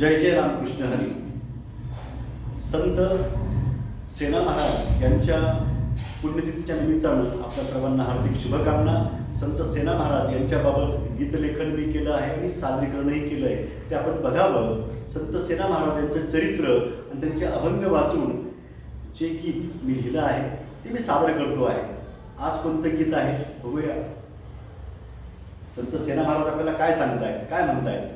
जय जय रामकृष्ण हरी. संत सेना महाराज यांच्या पुण्यतिथीच्या निमित्तानं आपल्या सर्वांना हार्दिक शुभकामना. संत सेना महाराज यांच्याबाबत गीतलेखन मी केलं आहे आणि सादरीकरणही केलं आहे. ते आपण बघावं. संत सेना महाराज यांचं चरित्र आणि त्यांचे अभंग वाचून जे गीत मी लिहिलं आहे ते मी सादर करतो आहे. आज कोणतं गीत आहे? बघूया. संत सेना महाराज आपल्याला काय सांगतायत? काय म्हणतायत?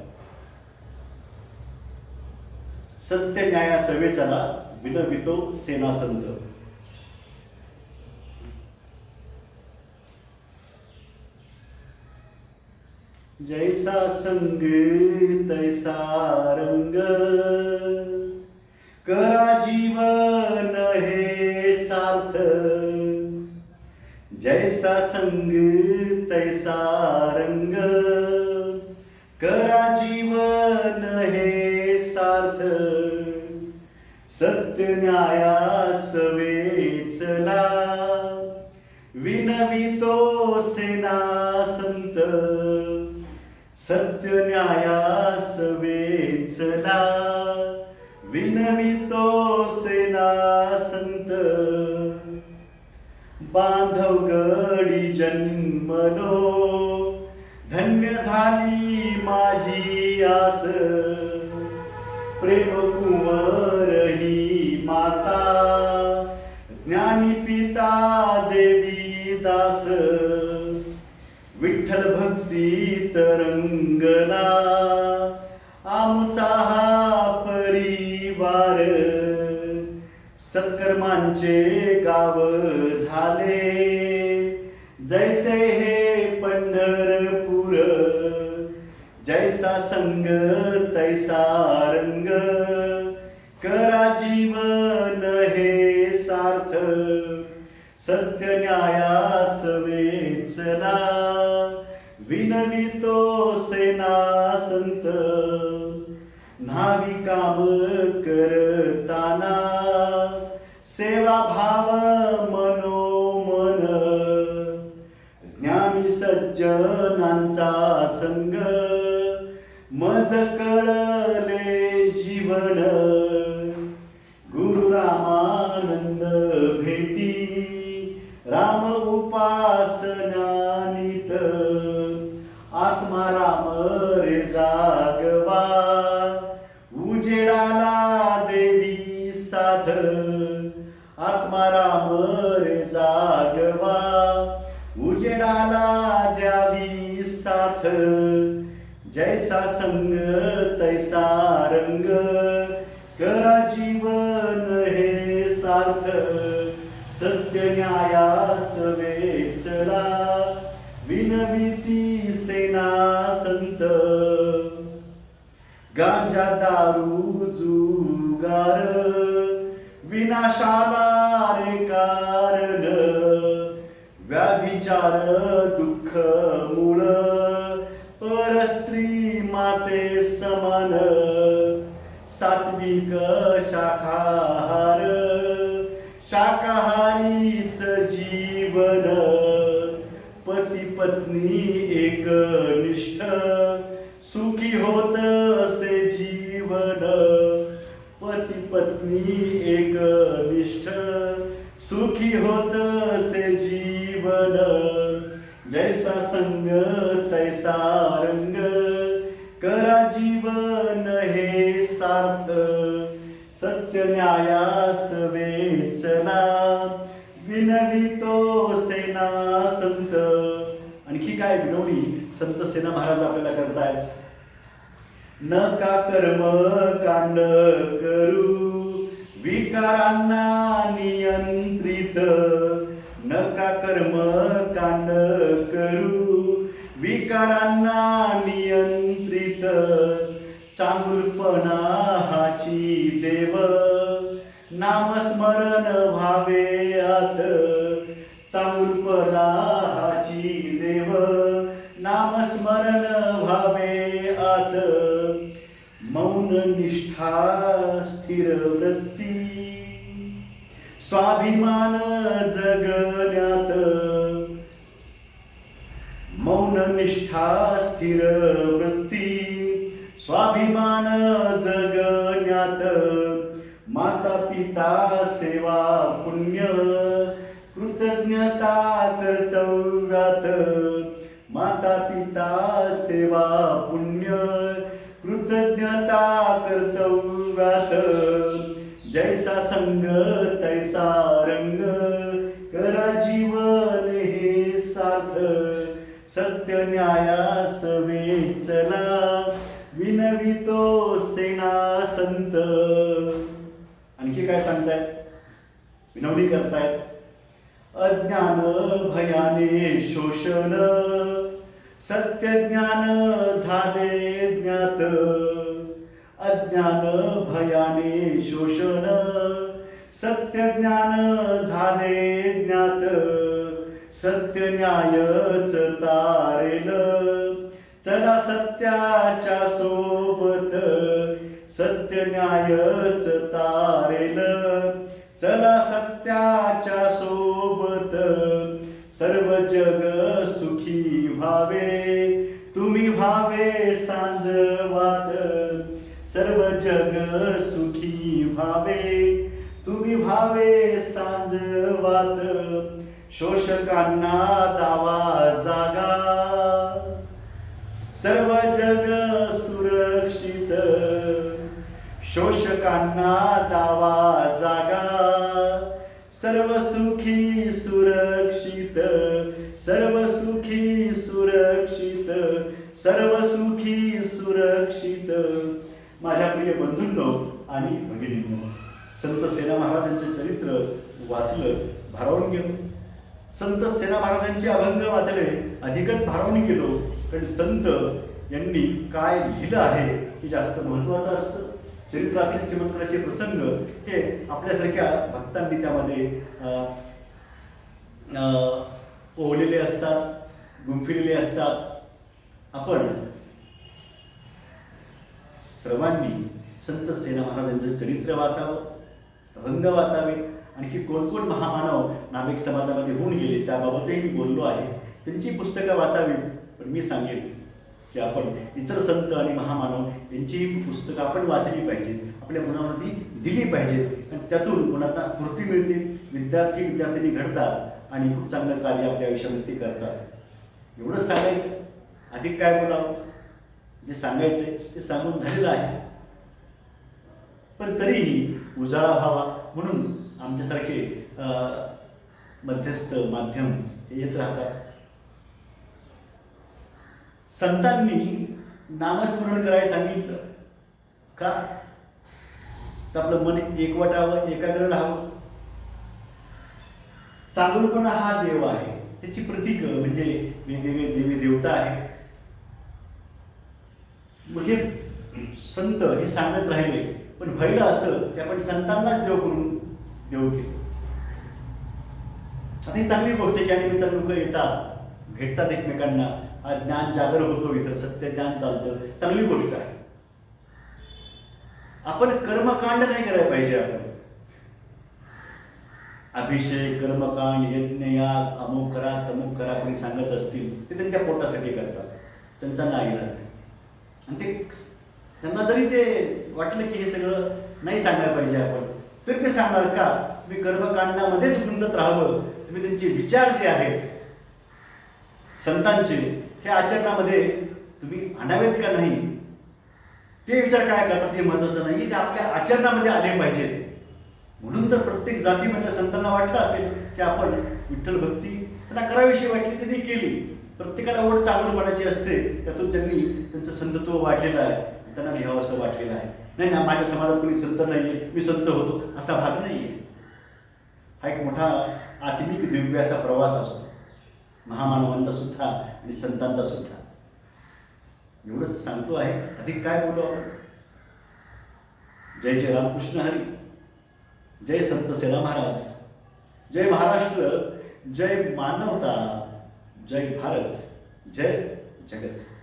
सत्य न्याया सवेचला विनवितो सेनासंत जैसा संग तैसा रंग. करा जीवन हे सार्थ. जैसा संग तैसा रंग. करा सत्य वेचला विनवितो सेना संत। सत्य न्यायास वेचला विनवितो सेना संत। बांधव गडी जन्मलो। धन्य झाली माझी आस। प्रेम कुंवर तरंगला. आमचा हा परिवार. सत्कर्मांचे गाव झाले. जैसे हे पंढरपूर. जैसा संग तैसा रंग. करा जीवन हे सार्थ. सत्य न्यायास वेचला. सज्जनांचा संग. मज कळले जीवन. गुरु रामानंद भेटी. राम उपासनानित. आत्मा राम रेजा जैसा संग तैसा रंग करा जीवन हे सार्थ सत्य न्यायास वेचला विनविती सेना संत. गांजा दारू जुगार विनाशाला रे कारण व्याभिचार दुःख ज्ञान सात्विक शाखाहार शाकाहारीच जीवन पती पत्नी एक निष्ठ सुखी होत असे जीवन पती पत्नी एक निष्ठ सुखी होत असे जीवन. जैसा संग तैसा रंग करा जीवन हे सार्थ सत्य न्यायास वेचला विनवितो सेना संत. आणखी काय विनवणी संत सेना महाराज आपल्याला करतायत? का कर्म कांड करू? विकारांना नियंत्रित. न का कर्म कांड करू? विकारांना नियंत्रित चांगुलपणा हाची देव. नामस्मरण व्हावे आत चांगुलपणा हाची देव. नामस्मरण व्हावे आत मौन निष्ठा स्थिर वृत्ती. स्वाभिमान जग मौन निष्ठा स्थिर वृत्ती स्वाभिमान जगण्यात माता पिता सेवा पुण्य कृतज्ञता कर्तव्यात माता पिता सेवा पुण्य. सत्य न्यायास चला विनवितो सेना संत आणखी काय सांगताय? विनवणी करतायत अज्ञान भयाने शोषण सत्य ज्ञान झाले ज्ञात. अज्ञान भयाने शोषण सत्य ज्ञान झाले सत्य न्यायच तारेल. चला सत्याच्या सोबत सत्य न्यायच तारेल. चला सत्याच्या सोबत सर्व जग सुखी व्हावे. तुम्ही व्हावे सांजवात. सर्व जग सुखी व्हावे. तुम्ही व्हावे सांजवात. शोषकांना दावा जागा. सर्व जग सुरक्षित. शोषकांना दावा जागा. सर्व सुखी सुरक्षित. सर्व सुखी सुरक्षित. सर्व सुखी सुरक्षित. माझ्या प्रिय बंधूंनो आणि भगिनींनो संत सेना महाराजांचे चरित्र वाचलं भारावून घेऊन संत सेना महाराजांचे अभंग वाचले. अधिकच भारावून गेलो कारण संत यांनी काय लिहिलं आहे हे जास्त महत्वाचं असतं. चरित्रातील चमत्काराचे प्रसंग हे आपल्यासारख्या भक्तांनी त्यामध्ये पोहलेले ओवलेले असतात गुंफिलेले असतात. आपण सर्वांनी संत सेना महाराजांचं चरित्र वाचावं अभंग वाचावे. आणखी कोणकोण महामानव नाभिक समाजामध्ये होऊन गेले त्याबाबतही मी बोललो आहे. त्यांची पुस्तकं वाचावी पण मी सांगेन की आपण इतर संत आणि महामानव यांची पुस्तकं आपण वाचली पाहिजेत आपल्या मनामध्ये दिली पाहिजेत. आणि त्यातून मुलांना स्फूर्ती मिळते विद्यार्थी विद्यार्थिनी घडतात आणि खूप चांगलं कार्य आपल्या आयुष्यामध्ये ते करतात. एवढंच सांगायचं. अधिक काय बोलावं? जे सांगायचंय ते सांगून झालेलं आहे. पण तरीही उजाळा व्हावा म्हणून आमच्यासारखे अं, मध्यस्थ माध्यम हे येत राहतात. संतांनी नामस्मरण करायला सांगितलं. का? तर आपलं मन एकवटावं एकाग्र राहावं. चांगलपणा हा देव आहे. त्याची प्रतीक म्हणजे वेगवेगळे देवी देवता आहे म्हणजे संत हे सांगत राहिले पण व्हायला असं की आपण संतांनाच देव करून देव केलं आता ही चांगली गोष्ट आहे की आणि इतर लोक येतात भेटतात एकमेकांना. ज्ञान जागर होतो इथं सत्य ज्ञान चालतं. चांगली गोष्ट आहे. आपण कर्मकांड नाही करायला पाहिजे आपण. अभिषेक कर्मकांड यज्ञ या अमुक करा तमुक करा कोणी सांगत असतील ते त्यांच्या पोटासाठी करतात. त्यांचा नाही आहे. आणि ते त्यांना जरी ते वाटलं की हे सगळं नाही सांगायला पाहिजे आपण तर ते सांगणार का तुम्ही कर्मकांडामध्येच गुंतत राहावं? तुम्ही त्यांचे विचार जे आहेत संतांचे हे आचरणामध्ये तुम्ही आणावेत का नाही? ते विचार काय करतात हे महत्वाचं नाही ते आपल्या आचरणामध्ये आले पाहिजेत. म्हणून तर प्रत्येक जातीमधल्या म्हणजे संतांना वाटलं असेल की आपण विठ्ठल भक्ती त्यांना करावीशी वाटली त्यांनी केली. प्रत्येकाला ओढ चांगलपणाची असते त्यातून त्यांनी त्यांचं संतत्व वाटलेलं आहे त्यांना लिहावं असं वाटलेलं आहे. नाही ना माझ्या समाजात कोणी संत नाही आहे मी संत होतो असा भाग नाही आहे हा एक मोठा आत्मिक दिव्य असा प्रवास असतो. महामानवांचा सुद्धा आणि संतांचा सुद्धा. एवढंच सांगतो आहे अधिक काय बोलू आपण? जय जय रामकृष्ण हरी. जय संत सेना महाराज. जय महाराष्ट्र जय मानवता जय भारत जय जगत.